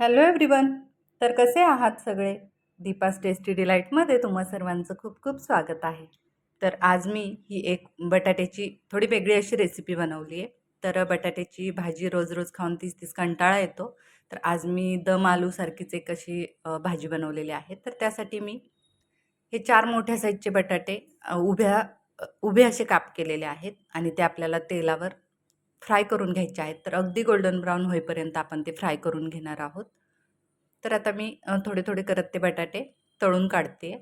Hello everyone तर कसे आहात सगळे? दीपास टेस्टी डिलाईटमध्ये तुम्हा सर्वांचं खूप खूप स्वागत आहे. तर आज मी ही एक बटाट्याची थोडी वेगळी अशी रेसिपी बनवली आहे. तर बटाट्याची भाजी रोज रोज खाऊन तीस तीस कंटाळा येतो. तर आज मी दम आलूसारखीच एक अशी भाजी बनवलेली आहे. तर त्यासाठी मी हे चार मोठ्या साईजचे बटाटे उभ्या उभे असे काप केलेले आहेत आणि ते आपल्याला तेलावर फ्राय करून घ्यायचे आहेत. तर अगदी गोल्डन ब्राऊन होईपर्यंत आपण ते फ्राय करून घेणार आहोत. तर आता मी थोडे थोडे करत ते बटाटे तळून काढते.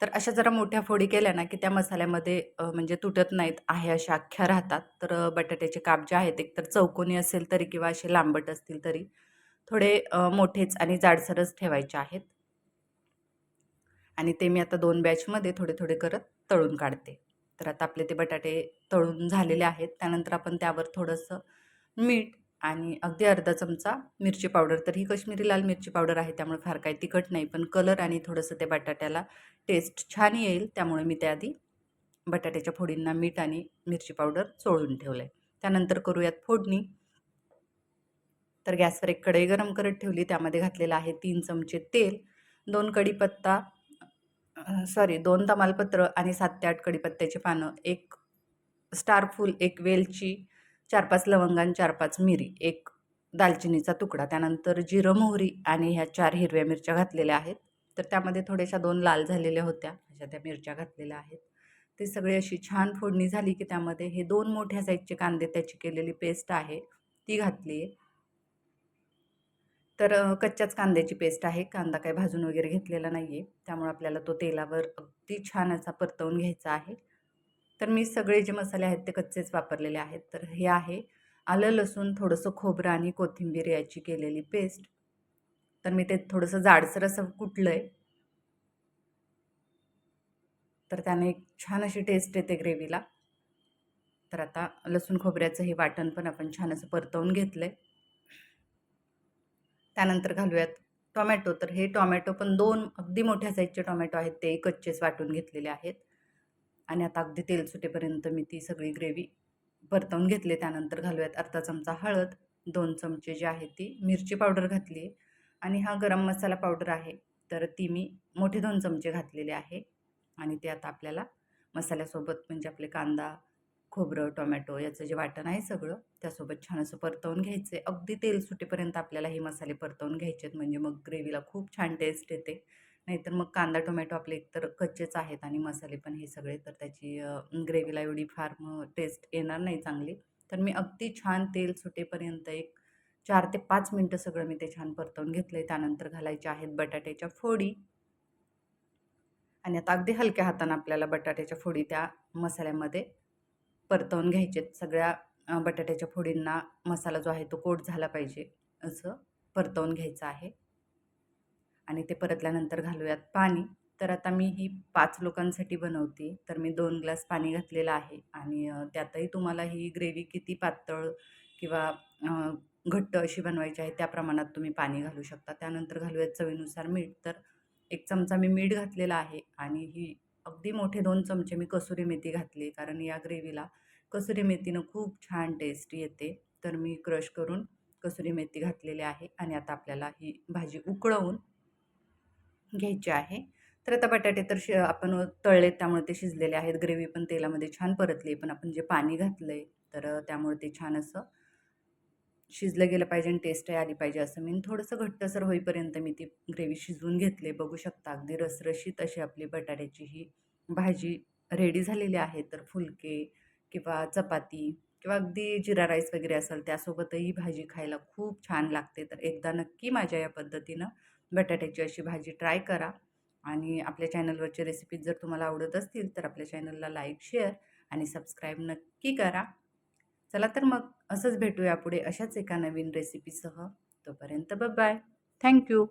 तर अशा जरा मोठ्या फोडी केल्या ना की त्या मसाल्यामध्ये म्हणजे तुटत नाहीत आहे अशा अख्ख्या राहतात. तर बटाट्याचे काप जे आहेत एकतर चौकोनी असेल तरी किंवा असे लांबट असतील तरी थोडे मोठेच आणि जाडसरच ठेवायचे आहेत. आणि ते मी आता दोन बॅचमध्ये थोडे थोडे करत तळून काढते. तर आता आपले ते बटाटे तळून झालेले आहेत. त्यानंतर आपण त्यावर थोडंसं मीठ आणि अगदी अर्धा चमचा मिरची पावडर. तर ही कश्मीरी लाल मिरची पावडर आहे त्यामुळे फार काही तिखट नाही पण कलर आणि थोडंसं ते बटाट्याला टेस्ट छान येईल. त्यामुळे मी त्याआधी बटाट्याच्या फोडींना मीठ आणि मिरची पावडर चोळून ठेवलं आहे त्यानंतर करूयात फोडणी. तर गॅसवर एक कढई गरम करत ठेवली. त्यामध्ये घातलेलं आहे तीन चमचे तेल दोन कढीपत्ता सॉरी दोन तमालपत्र आणि सात ते आठ कडीपत्त्याची पानं. एक स्टार फूल एक वेलची चार पाच लवंगान चार पाच मिरी. एक दालचिनीचा तुकडा. त्यानंतर जिरं मोहरी आणि ह्या चार हिरव्या मिरच्या घातलेल्या आहेत. तर त्यामध्ये थोड्याशा दोन लाल झालेल्या होत्या. अशा त्या मिरच्या घातलेल्या आहेत. ते सगळी अशी छान फोडणी झाली की त्यामध्ये हे दोन मोठ्या साईजचे कांदे त्याची केलेली पेस्ट आहे. ती घातली आहे तर कच्च्याच कांद्याची पेस्ट आहे. कांदा काही भाजून वगैरे घेतलेला नाही आहे त्यामुळे आपल्याला तो तेलावर अगदी छान असा परतवून घ्यायचा आहे. तर मी सगळे जे मसाले आहेत ते कच्चेच वापरलेले आहेत. तर हे आहे आलं लसूण थोडंसं खोबरं आणि कोथिंबीर याची केलेली पेस्ट. तर मी ते थोडंसं जाडसर असं कुटलं आहे तर त्याने एक छान अशी टेस्ट येते ग्रेव्हीला तर आता लसूण खोबऱ्याचं हे वाटण पण आपण छान असं परतवून घेतलं आहे त्यानंतर घालूयात टोमॅटो. तर हे टोमॅटो पण दोन अगदी मोठ्या साईजचे टोमॅटो आहेत ते कच्चेच वाटून घेतलेले आहेत. आणि आता अगदी तेल सुटेपर्यंत मी ती सगळी ग्रेव्ही परतवून घेतली. त्यानंतर घालूयात अर्धा चमचा हळद दोन चमचे जे आहे ती मिरची पावडर घातली आहे. आणि हा गरम मसाला पावडर आहे तर ती मी मोठे दोन चमचे घातलेले आहे. आणि ते आता आपल्याला मसाल्यासोबत म्हणजे आपले कांदा खोबरं टोमॅटो याचं जे वाटण आहे सगळं त्यासोबत छान असं परतवून घ्यायचं आहे अगदी तेल सुटेपर्यंत आपल्याला हे मसाले परतवून घ्यायचे आहेत म्हणजे मग ग्रेव्हीला खूप छान टेस्ट येते. नाहीतर मग कांदा टोमॅटो आपले एकतर कच्चेच आहेत आणि मसाले पण हे सगळे तर त्याची ग्रेव्हीला एवढी फार मग टेस्ट येणार नाही चांगली. तर मी अगदी छान तेल सुटेपर्यंत एक चार ते पाच मिनटं सगळं मी ते छान परतवून घेतलं आहे त्यानंतर घालायचे आहेत बटाट्याच्या फोडी. आणि आता अगदी हलक्या हातानं आपल्याला बटाट्याच्या फोडी त्या मसाल्यामध्ये परतवून घ्यायचे सगळ्या बटाट्याच्या फोडींना मसाला जो आहे तो कोट झाला पाहिजे असं परतवून घ्यायचं आहे. आणि ते परतल्यानंतर घालूयात पाणी. तर आता मी ही पाच लोकांसाठी बनवते. तर मी दोन ग्लास पाणी घातलेलं आहे. आणि त्यातही तुम्हाला ही ग्रेव्ही किती पातळ किंवा घट्ट अशी बनवायची आहे त्या प्रमाणात तुम्ही पाणी घालू शकता. त्यानंतर घालूयात चवीनुसार मीठ. तर एक चमचा मी मीठ घातलेला आहे. आणि ही अगदी मोठे दोन चमचे मी कसुरी मेथी घातली कारण या ग्रेव्हीला कसुरी मेथीनं खूप छान टेस्ट येते. तर मी क्रश करून कसुरी मेथी घातलेली आहे आणि आता आपल्याला ही भाजी उकळवून घ्यायची आहे. तर आता बटाटे तर शि आपण तळले त्यामुळे ते शिजलेले आहेत. ग्रेव्ही पण तेलामध्ये छान परतली आहे पण आपण जे पाणी घातलं आहे तर त्यामुळे ते छान असं शिजलं गेलं पाहिजे आणि टेस्टही आली पाहिजे असं मी थोडंसं घट्टसर होईपर्यंत मी ती ग्रेव्ही शिजवून घेतले. बघू शकता अगदी रसरशीत अशी आपली बटाट्याची ही भाजी रेडी झालेली आहे. तर फुलके किंवा चपाती किंवा अगदी जिरा राईस वगैरे असेल त्यासोबतही भाजी खायला खूप छान लागते. तर एकदा नक्की माझ्या या पद्धतीनं बटाट्याची अशी भाजी ट्राय करा आणि आपल्या चॅनलवरचे रेसिपीज जर तुम्हाला आवडत असतील तर आपल्या चॅनलला लाईक शेअर आणि सबस्क्राईब नक्की करा. चला तर मग. असंच भेटूया पुढे अशाच एका नवीन रेसिपीसह तोपर्यंत बाय थँक्यू